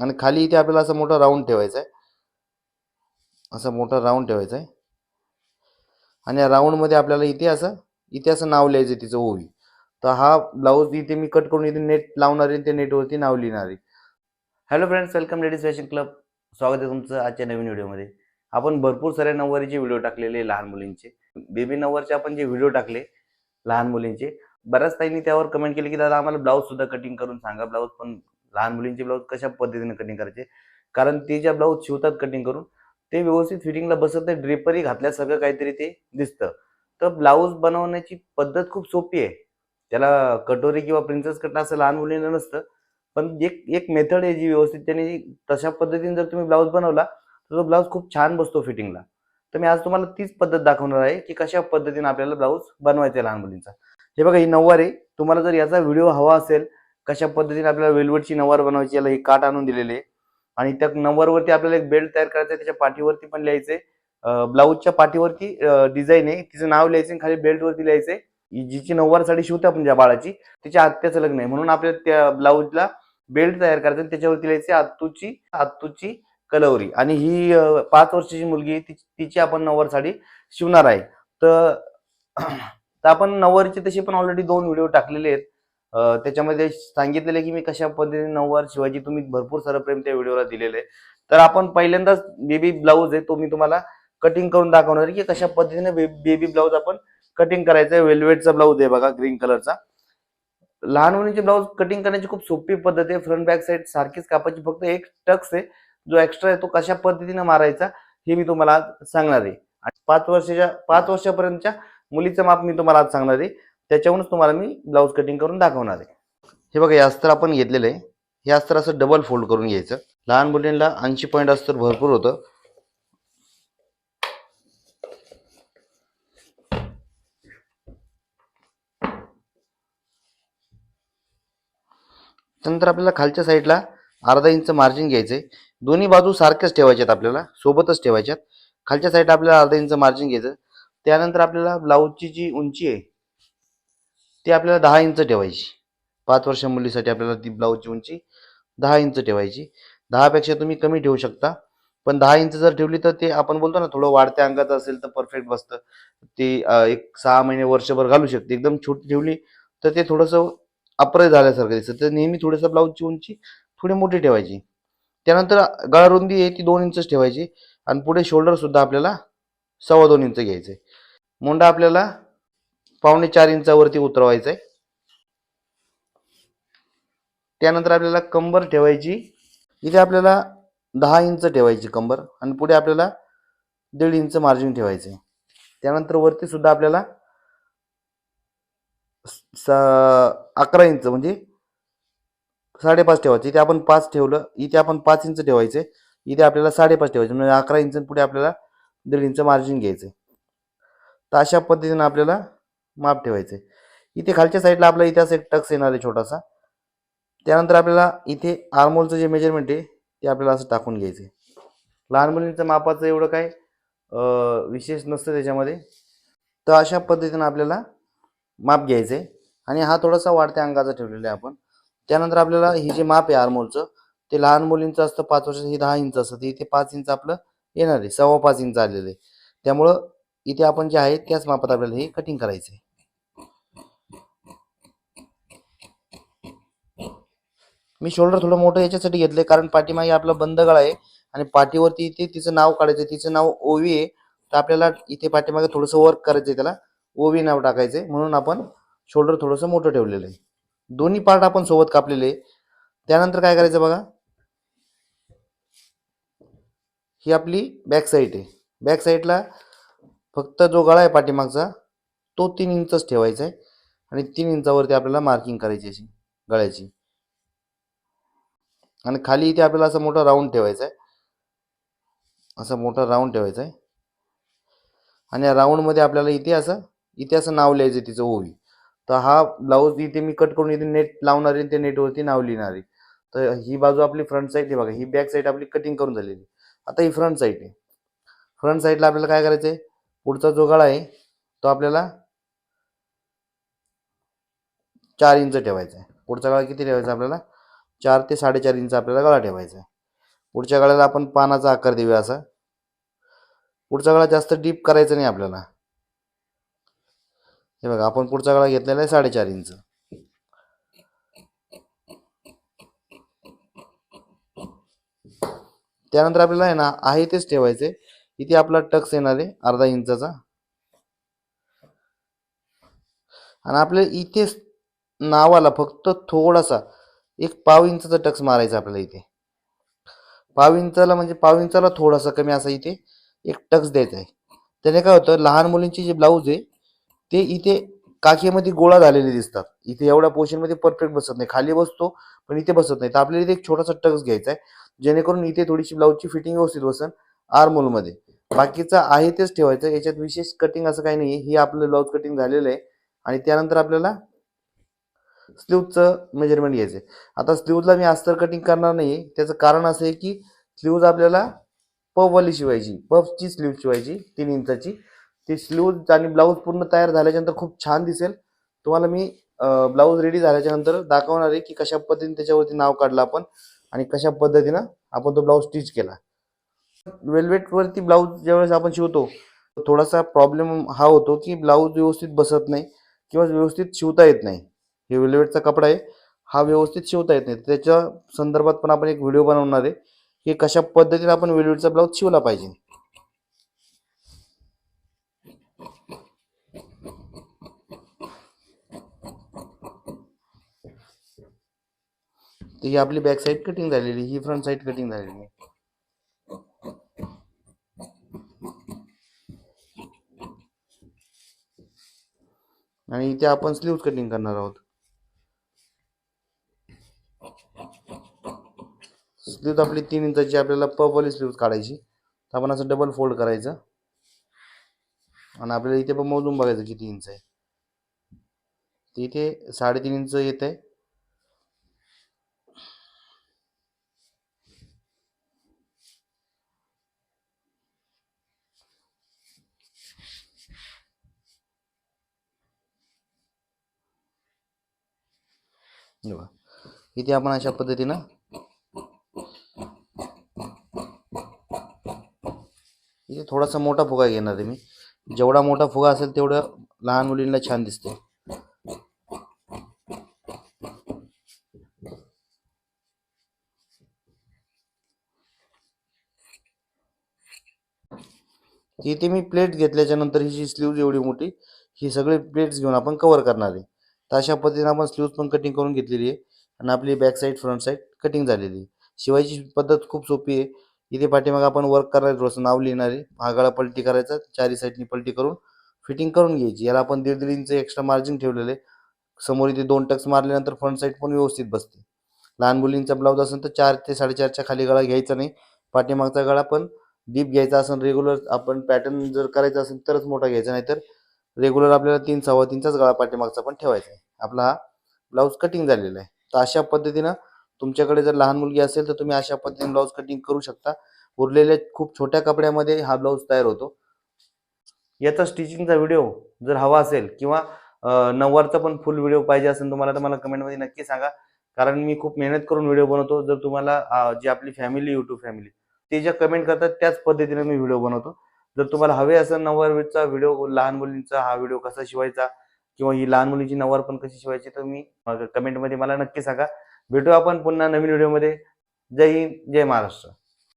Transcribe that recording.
आणि खाली इथे आपल्याला असं मोठं राऊंड ठेवायचं आहे असं मोठं राऊंड ठेवायचं आहे आणि या राऊंडमध्ये आपल्याला इथे असं इथे असं नाव लिहायचं आहे तिचं ओवी. तर हा ब्लाऊज इथे मी कट करून इथे नेट लावणार आहे ते नेटवरती नाव लिहिणार आहे. Hello friends welcome ladies fashion club स्वागत आहे तुमचं आजच्या नवीन व्हिडिओमध्ये आपण भरपूर साऱ्या नऊवारीचे व्हिडिओ टाकलेले आहे लहान मुलींचे. बेबी नऊवारचे आपण जे व्हिडिओ टाकले लहान मुलींचे बऱ्याच ताईंनी त्यावर कमेंट केली की दादा आम्हाला ब्लाऊज सुद्धा कटिंग करून सांगा. ब्लाऊज पण लहान मुलींचे ब्लाऊज कशा पद्धतीने कटिंग करायचे? कारण ते ज्या ब्लाऊज शिवतात कटिंग करून ते व्यवस्थित फिटिंगला बसत नाही ड्रेपरी घातल्यासारखं काहीतरी ते दिसतं. तर ब्लाऊज बनवण्याची पद्धत खूप सोपी आहे. त्याला कटोरी किंवा प्रिन्सेस कट असं लहान मुलींना नसतं. पण एक एक मेथड आहे जी व्यवस्थित त्याने तशा पद्धतीने जर तुम्ही ब्लाऊज बनवला तर तो ब्लाऊज खूप छान बसतो फिटिंगला तर मी आज तुम्हाला तीच पद्धत दाखवणार आहे की कशा पद्धतीने आपल्याला ब्लाऊज बनवायचा आहे लहान मुलींचा. हे बघा ही नऊवारी. आहे तुम्हाला जर याचा व्हिडिओ हवा असेल कशा पद्धतीने आपल्याला वेलवेटची नवार बनवायची याला हे काट आणून दिलेले आहे. आणि त्या नंबरवरती आपल्याला एक बेल्ट तयार करायचा आहे. त्याच्या पाठीवरती पण लिहायचे ब्लाऊजच्या पाठीवरती डिझाईन आहे. तिचं नाव लिहायचं आणि खाली बेल्टवरती लिहायचे जिची नऊवार साडी शिवते आपण ज्या बाळाची तिच्या आत्याचं लग्न आहे. म्हणून आपल्याला त्या ब्लाऊजला बेल्ट तयार करायचं आणि त्याच्यावरती लिहायचे आत्तूची आत्तूची कलवरी. आणि ही पाच वर्षाची मुलगी तिची आपण नऊवार साडी शिवणार आहे. तर तर आपण नऊवारीचे तसे पण ऑलरेडी दोन व्हिडिओ टाकलेले आहेत. त्याच्यामध्ये सांगितलेले की मी कशा पद्धतीने नऊवार शिवाजी तुम्ही भरपूर सारं प्रेम त्या व्हिडिओला दिलेलं आहे. तर आपण पहिल्यांदाच बेबी ब्लाऊज आहे तो मी तुम्हाला कटिंग करून दाखवणार आहे की कशा पद्धतीने बेबी ब्लाऊज आपण कटिंग करायचं आहे. वेल्वेटचा ब्लाऊज आहे बघा ग्रीन कलरचा लहान मुलींचे ब्लाऊज कटिंग करण्याची खूप सोपी पद्धत आहे. फ्रंट बॅक साईड सारखीच कापायची. फक्त एक टक्स आहे जो एक्स्ट्रा आहे तो कशा पद्धतीने मारायचा हे मी तुम्हाला आज सांगणार आहे. आणि पाच वर्षाच्या पाच वर्षापर्यंतच्या मुलीचं माप मी तुम्हाला आज सांगणार आहे. त्याच्यावरूनच तुम्हाला मी ब्लाऊज कटिंग करून दाखवणार आहे. हे बघा हे अस्तर आपण घेतलेलं आहे. हे अस्तर असं डबल फोल्ड करून घ्यायचं. लहान मुलींना ऐंशी पॉईंट अस्तर भरपूर होतं. त्यानंतर आपल्याला खालच्या साईडला अर्धा इंच मार्जिन घ्यायचंय. दोन्ही बाजू सारख्याच ठेवायच्यात आपल्याला सोबतच ठेवायच्यात. खालच्या साईडला आपल्याला अर्धा इंच मार्जिन घ्यायचं. त्यानंतर आपल्याला ब्लाऊजची जी उंची आहे ती आपल्याला दहा इंच ठेवायची. पाच वर्ष मुलीसाठी आपल्याला ती ब्लाऊजची उंची दहा इंच ठेवायची. दहापेक्षा तुम्ही कमी ठेवू शकता. पण दहा इंच जर ठेवली तर ते आपण बोलतो ना थोडं वाढत्या अंगाचं असेल तर परफेक्ट बसतं. ते एक सहा महिने वर्षभर घालू शकते. एकदम छोटी ठेवली तर ते थोडंसं अप्रय झाल्यासारखं दिसतं. तर नेहमी थोडंसं ब्लाऊजची उंची थोडी मोठी ठेवायची. त्यानंतर गळा रुंदी आहे ती दोन इंचच ठेवायची. आणि पुढे शोल्डर सुद्धा आपल्याला सव्वा दोन इंच घ्यायचे मोंडा आपल्याला पावणे चार इंचावरती उतरवायचं आहे त्यानंतर आपल्याला कंबर ठेवायची. इथे आपल्याला दहा इंच ठेवायची कंबर आणि पुढे आपल्याला दीड इंच मार्जिन ठेवायचं आहे त्यानंतर वरती सुद्धा आपल्याला अकरा इंच म्हणजे साडेपाच ठेवायचं. इथे आपण पाच ठेवलं इथे आपण पाच इंच ठेवायचे. इथे आपल्याला साडेपाच ठेवायचे. म्हणजे अकरा इंच पुढे आपल्याला दीड इंच मार्जिन घ्यायचं तर अशा पद्धतीनं आपल्याला माप ठेवायचं. इथे खालच्या साईडला आपला इथे असं एक टक्स येणार आहे छोटासा. त्यानंतर आपल्याला इथे आर्मोलचं जे मेजरमेंट आहे ते आपल्याला असं टाकून घ्यायचं आहे. लहान मुलींचं मापाचं एवढं काय विशेष नसतं त्याच्यामध्ये. तर अशा पद्धतीनं आपल्याला माप घ्यायचं आहे. आणि हा थोडासा वाढत्या अंगाचा ठेवलेला आहे आपण. त्यानंतर आपल्याला ही जे माप आहे आर्मोलचं ते लहान मुलींचं असतं पाच वर्षाचं हे दहा इंच असतं. ते इथे पाच इंच आपलं येणार आहे. सव्वा पाच इंच आलेलं आहे. त्यामुळं इथे आपण जे आहे त्याच मापात आपल्याला हे कटिंग करायचं आहे. मी शोल्डर थोडं मोठं याच्यासाठी घेतलंय कारण पाठीमागे आपला बंद गळा आहे आणि पाठीवरती इथे तिचं नाव काढायचं तिचं नाव ओवी आहे. तर आपल्याला इथे पाठीमागे थोडंसं वर्क करायचं आहे त्याला. ओवी नाव टाकायचंय. म्हणून आपण शोल्डर थोडंसं मोठं ठेवलेलं आहे. दोन्ही पार्ट आपण सोबत कापलेले आहे. त्यानंतर काय करायचं बघा? ही आपली बॅक साईड आहे. बॅक साईडला फक्त जो गळा आहे पाठीमागचा तो तीन इंचच ठेवायचा आहे. आणि तीन इंचावरती आपल्याला मार्किंग करायची अशी गळ्याची. आणि खाली इथे आपल्याला असं मोठं राऊंड ठेवायचं आहे असं मोठं राऊंड ठेवायचं आहे आणि या राऊंडमध्ये आपल्याला इथे असं इथे असं नाव लिहायचं आहे तिचं ओवी तर हा ब्लाऊज इथे मी कट करून इथे नेट लावणार आहे ते नेटवरती नाव लिहिणार. आहे तर ही बाजू आपली फ्रंट साईड आहे बघा. ही बॅक साईड आपली कटिंग करून झालेली आता ही फ्रंट साईड आहे. फ्रंट साईडला आपल्याला काय करायचं आहे पुढचा जो गळा आहे तो आपल्याला चार इंच ठेवायचा आहे. पुढचा गळा किती ठेवायचा आपल्याला? चार ते साडेचार इंच आपल्याला गळा ठेवायचा आहे. पुढच्या गळ्याला आपण पानाचा आकार देऊया असा. पुढचा गळा जास्त डीप करायचा नाही आपल्याला. हे बघा आपण पुढचा गळा घेतलेला आहे साडेचार इंच. त्यानंतर आपल्याला आहे ना आहे तेच ठेवायचे. इथे आपला टक्स येणार आहे अर्धा इंचाचा. आणि आपल्याला इथेच नावाला फक्त थोडासा एक पाव इंचाचा टक्स मारायचा आपल्याला इथे. पाव इंचाला म्हणजे पाव इंचाला थोडासा कमी असा इथे एक टक्स द्यायचा आहे. त्याने काय होतं लहान मुलींची जे ब्लाऊज आहे ते इथे काखेमध्ये गोळा झालेले दिसतात. इथे एवढ्या पोर्शनमध्ये परफेक्ट बसत नाही. खाली बसतो पण इथे बसत नाही. तर आपल्याला इथे एक छोटासा टक्स घ्यायचा आहे जेणेकरून इथे थोडीशी ब्लाऊजची फिटिंग व्यवस्थित बसन आर्मोलमध्ये बाकीचं आहे तेच ठेवायचं. याच्यात विशेष कटिंग असं काही नाही हे आपलं ब्लाऊज कटिंग झालेलं आहे. आणि त्यानंतर आपल्याला स्लीवचं मेजरमेंट घ्यायचं आहे आता स्लीवला मी अस्तर कटिंग करणार नाही त्याचं कारण असं आहे की स्लीव्ज आपल्याला पफवाली शिवायची. पफची स्लीव शिवायची. तीन इंचाची. ती स्लीव आणि ब्लाऊज पूर्ण तयार झाल्याच्यानंतर खूप छान दिसेल. तुम्हाला मी ब्लाऊज रेडी झाल्याच्यानंतर दाखवणार आहे की कशा पद्धतीने त्याच्यावरती नाव काढलं आपण आणि कशा पद्धतीनं आपण तो ब्लाऊज स्टिच केला. वेल्वेटवरती ब्लाऊज ज्यावेळेस आपण शिवतो थोडासा प्रॉब्लेम हा होतो की ब्लाऊज व्यवस्थित बसत नाही किंवा व्यवस्थित शिवता येत नाही. हे वेल्वेटचा कपडा आहे. हा व्यवस्थित शिवता येत नाही. त्याच्या संदर्भात पण आपण एक व्हिडिओ बनवणार आहे. की कशा पद्धतीने आपण वेल्वेटचा ब्लाऊज शिवला पाहिजे? तर ही आपली बॅक साईड कटिंग झालेली ही फ्रंट साईड कटिंग झालेली आहे. आणि इथे आपण स्लीव्ह कटिंग करणार आहोत. स्लीव आपली तीन इंचाची आपल्याला पपवाली स्लीव काढायची. तर आपण असं डबल फोल्ड करायचं. आणि आपल्याला इथे पण मोजून बघायचं किती इंच आहे. ते इथे साडेतीन इंच येत आहे इथे आपण अशा पद्धतीनं इथे थोडासा मोठा फुगा घेणार आहे मी. जेवढा मोठा फुगा असेल तेवढं लहान मुलींना छान दिसते इथे मी प्लेट घेतल्याच्या नंतर ही जी स्लीव एवढी मोठी ही सगळी प्लेट्स घेऊन आपण कव्हर करणार आहे. तर अशा पद्धतीने आपण स्लीव्ज पण कटिंग करून घेतलेली आहे. आणि आपली back side front side cutting झालेली आहे. शिवायची पद्धत खूप सोपी आहे. इथे पाठीमाग आपण वर्क करायचं थोडंसं नाव लिहिणार. आहे हा गळा पलटी करायचा चारी साईडनी पलटी करून फिटिंग करून घ्यायची. याला आपण दीड दीड इंच एक्स्ट्रा मार्जिन ठेवलेलं. आहे समोर इथे दोन टक्स मारल्यानंतर फ्रंट साईड पण व्यवस्थित बसते. लहान मुलींचा ब्लाऊज असेल तर चार ते साडेचारच्या खाली गळा घ्यायचा नाही. पाठीमागचा गळा पण डीप घ्यायचा असेल रेग्युलर आपण पॅटर्न जर करायचा असेल तरच मोठा घ्यायचा नाही तर रेग्युलर आपल्याला तीन सव्वा तीनचाच गळा पाठीमागचा पण ठेवायचा आहे. आपला हा ब्लाऊज कटिंग झालेला आहे. तर अशा पद्धतीनं तुमच्याकडे जर लहान मुलगी असेल तर तुम्ही अशा पद्धतीने ब्लाऊज कटिंग करू शकता. उरलेल्या खूप छोट्या कपड्यामध्ये हा ब्लाऊज तयार होतो. याचा स्टिचिंगचा व्हिडिओ जर हवा असेल किंवा नववारचा नऊवारचा पण फुल व्हिडिओ पाहिजे असेल तुम्हाला तर मला कमेंटमध्ये नक्की सांगा. कारण मी खूप मेहनत करून व्हिडिओ बनवतो. जर तुम्हाला जी आपली फॅमिली युट्यूब फॅमिली ते ज्या कमेंट करतात त्याच पद्धतीने मी व्हिडिओ बनवतो. जर तुम्हाला हवे असेल नऊवारचा व्हिडिओ लहान मुलींचा हा व्हिडिओ कसा शिवायचा किंवा ही लहान मुलीची नऊवार पण कशी शिवायची तर मी कमेंटमध्ये मला नक्की सांगा. भेटू आपण पुन्हा नवीन व्हिडिओमध्ये. जय हिंद जय महाराष्ट्र.